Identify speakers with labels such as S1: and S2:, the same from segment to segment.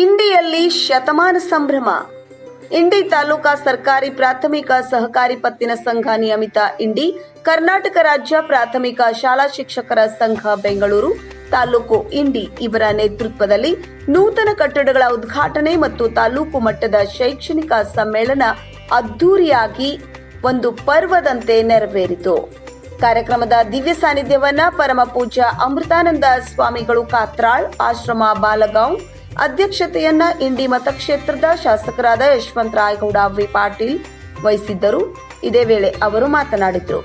S1: ಇಂಡಿಯಲ್ಲಿ ಶತಮಾನ ಸಂಭ್ರಮ. ಇಂಡಿ ತಾಲೂಕಾ ಸರ್ಕಾರಿ ಪ್ರಾಥಮಿಕ ಸಹಕಾರಿ ಪತ್ತಿನ ಸಂಘ ನಿಯಮಿತ ಇಂಡಿ, ಕರ್ನಾಟಕ ರಾಜ್ಯ ಪ್ರಾಥಮಿಕ ಶಾಲಾ ಶಿಕ್ಷಕರ ಸಂಘ ಬೆಂಗಳೂರು, ತಾಲೂಕು ಇಂಡಿ ಇವರ ನೇತೃತ್ವದಲ್ಲಿ ನೂತನ ಕಟ್ಟಡಗಳ ಉದ್ಘಾಟನೆ ಮತ್ತು ತಾಲೂಕು ಮಟ್ಟದ ಶೈಕ್ಷಣಿಕ ಸಮ್ಮೇಳನ ಅದ್ದೂರಿಯಾಗಿ ಒಂದು ಪರ್ವದಂತೆ ನೆರವೇರಿತು. ಕಾರ್ಯಕ್ರಮದ ದಿವ್ಯ ಸಾನ್ನಿಧ್ಯವನ್ನ ಪರಮ ಪೂಜ್ಯ ಅಮೃತಾನಂದ ಸ್ವಾಮಿಗಳು ಕಾತ್ರಾಳ್, ಆಶ್ರಮ ಬಾಲಗಾಂವ್ ಅಧ್ಯಕ್ಷತೆಯನ್ನ ಇಂಡಿ ಮತಕ್ಷೇತ್ರದ ಶಾಸಕರಾದ ಯಶವಂತ ರಾಯಗೌಡ ವಿ ಪಾಟೀಲ್ ವಹಿಸಿದ್ದರು. ಇದೇ ವೇಳೆ ಅವರು ಮಾತನಾಡಿದರು.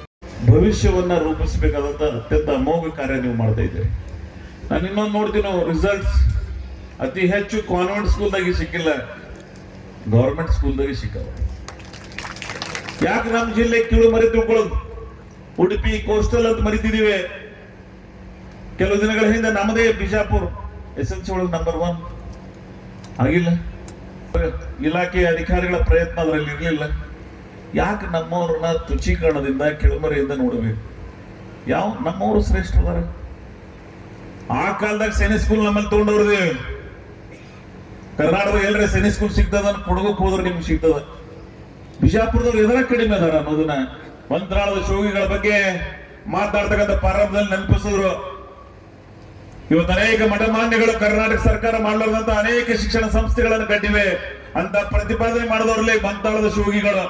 S2: ಭವಿಷ್ಯವನ್ನ ರೂಪಿಸಬೇಕಾದಂತ ಅತ್ಯಂತ ಅಮೋಘ ಕಾರ್ಯ ನೀವು ಮಾಡ್ತಾ ಇದ್ದೀರಿ. ನಾನು ಇನ್ನೊಂದು ನೋಡ್ತೀನಿ ರಿಸಲ್ಟ್ಸ್ ಅತಿ ಹೆಚ್ಚು ಕಾನ್ವೆಂಟ್ ಸ್ಕೂಲ್ದಾಗೆ ಸಿಕ್ಕಿಲ್ಲ. ಗೌರ್ಮೆಂಟ್ ಸ್ಕೂಲ್ದಾಗೆ ಸಿಕ್ಕವ. ಯಾಕೆ ನಮ್ಮ ಜಿಲ್ಲೆ ಕೀಳು ಮರಿ ತಿಳ್ಕೊಳ್ಳೋದು? ಉಡುಪಿ ಕೋಸ್ಟಲ್ ಅಂತ ಮರಿತಿದ್ದೀವಿ ಕೆಲವು ದಿನಗಳ ಹಿಂದೆ ನಮ್ಮದೇ ಬಿಜಾಪುರ್, ಎಸ್ ಎಲ್ ಸಿ ಒಳಗೆ ನಂಬರ್ ಒನ್ ಆಗಿಲ್ಲ ಇಲಾಖೆ ಅಧಿಕಾರಿಗಳ ಪ್ರಯತ್ನ ಅದರಲ್ಲಿ ಇರಲಿಲ್ಲ. ಯಾಕೆ ನಮ್ಮವ್ರನ್ನ ತುಚೀಕರಣದಿಂದ ಕೆಳಮರೆಯಿಂದ ನೋಡಬೇಕು? ಯಾವ ನಮ್ಮವರು ಶ್ರೇಷ್ಠ ಅದಾರ ಆ ಕಾಲದಾಗ ಸೈನಿಕ್ ಸ್ಕೂಲ್ ನಮ್ಮಲ್ಲಿ ತಗೊಂಡವ್ರದೇ ಕರ್ನಾಟಕದ ಎಲ್ಲರೇ ಸೈನಿಕ್ ಸ್ಕೂಲ್ ಸಿಗ್ತದ ಕೊಡಗಕ್ಕೆ ಹೋದ್ರೆ ನಿಮ್ಗೆ ಸಿಗ್ತದ. ಬಿಜಾಪುರದವ್ರು ಎದರ ಕಡಿಮೆ ಅದಾರ ಅನ್ನೋದನ್ನ ಮಂತ್ರಾಲಯದ ಶೋಗಿಗಳ ಬಗ್ಗೆ ಮಾತಾಡ್ತಕ್ಕಂಥ ಪ್ರಾರಂಭದಲ್ಲಿ ನೆನಪಿಸಿದ್ರು. ಇವತ್ತು ಅನೇಕ ಮಠಮಾನ್ಯಗಳು ಕರ್ನಾಟಕ ಸರ್ಕಾರ ಮಾಡಲಾರದಂತ ಅನೇಕ ಶಿಕ್ಷಣ ಸಂಸ್ಥೆಗಳನ್ನು ಕಟ್ಟಿವೆ. ಅಂತ ಪ್ರತಿಪಾದನೆ ಮಾಡಿದವರಲ್ಲಿ ಬಂತಾಳದ ಶೋಗಿಗಳು.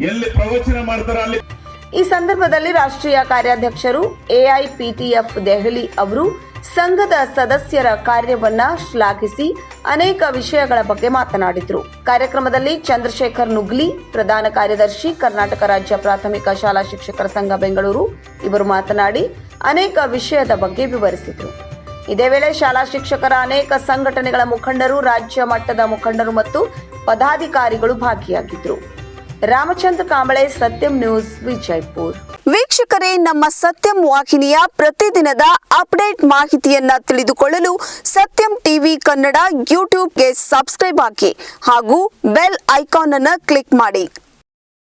S2: ಎಲ್ಲಿ ಪ್ರವಚನ ಮಾಡ್ತಾರ ಅಲ್ಲಿ
S1: ಈ ಸಂದರ್ಭದಲ್ಲಿ ರಾಷ್ಟ್ರೀಯ ಕಾರ್ಯಾಧ್ಯಕ್ಷರು ಎಐಪಿಟಿಎಫ್ ದೆಹಲಿ ಅವರು ಸಂಘದ ಸದಸ್ಯರ ಕಾರ್ಯವನ್ನ ಶ್ಲಾಘಿಸಿ ಅನೇಕ ವಿಷಯಗಳ ಬಗ್ಗೆ ಮಾತನಾಡಿದರು. ಕಾರ್ಯಕ್ರಮದಲ್ಲಿ ಚಂದ್ರಶೇಖರ್ ನುಗ್ಲಿ, ಪ್ರಧಾನ ಕಾರ್ಯದರ್ಶಿ, ಕರ್ನಾಟಕ ರಾಜ್ಯ ಪ್ರಾಥಮಿಕ ಶಾಲಾ ಶಿಕ್ಷಕರ ಸಂಘ ಬೆಂಗಳೂರು ಇವರು ಮಾತನಾಡಿ ಅನೇಕ ವಿಷಯದ ಬಗ್ಗೆ ವಿವರಿಸಿದರು. ಇದೇ ವೇಳೆ ಶಾಲಾ ಶಿಕ್ಷಕರ ಅನೇಕ ಸಂಘಟನೆಗಳ ಮುಖಂಡರು, ರಾಜ್ಯ ಮಟ್ಟದ ಮುಖಂಡರು ಮತ್ತು ಪದಾಧಿಕಾರಿಗಳು ಭಾಗಿಯಾಗಿದ್ದರು ರಾಮಚಂದ್ರ ಕಾಂಬಳೆ, ಸತ್ಯಂ ನ್ಯೂಸ್, ವಿಜಯಪುರ್. ವೀಕ್ಷಕರೇ, ನಮ್ಮ ಸತ್ಯಂ ವಾಹಿನಿಯ ಪ್ರತಿದಿನದ ಅಪ್ಡೇಟ್ ಮಾಹಿತಿಯನ್ನ ತಿಳಿದುಕೊಳ್ಳಲು ಸತ್ಯಂ ಟಿವಿ ಕನ್ನಡ ಯೂಟ್ಯೂಬ್ಗೆ ಸಬ್ಸ್ಕ್ರೈಬ್ ಹಾಕಿ ಹಾಗೂ ಬೆಲ್ ಐಕಾನ್ ಅನ್ನು ಕ್ಲಿಕ್ ಮಾಡಿ.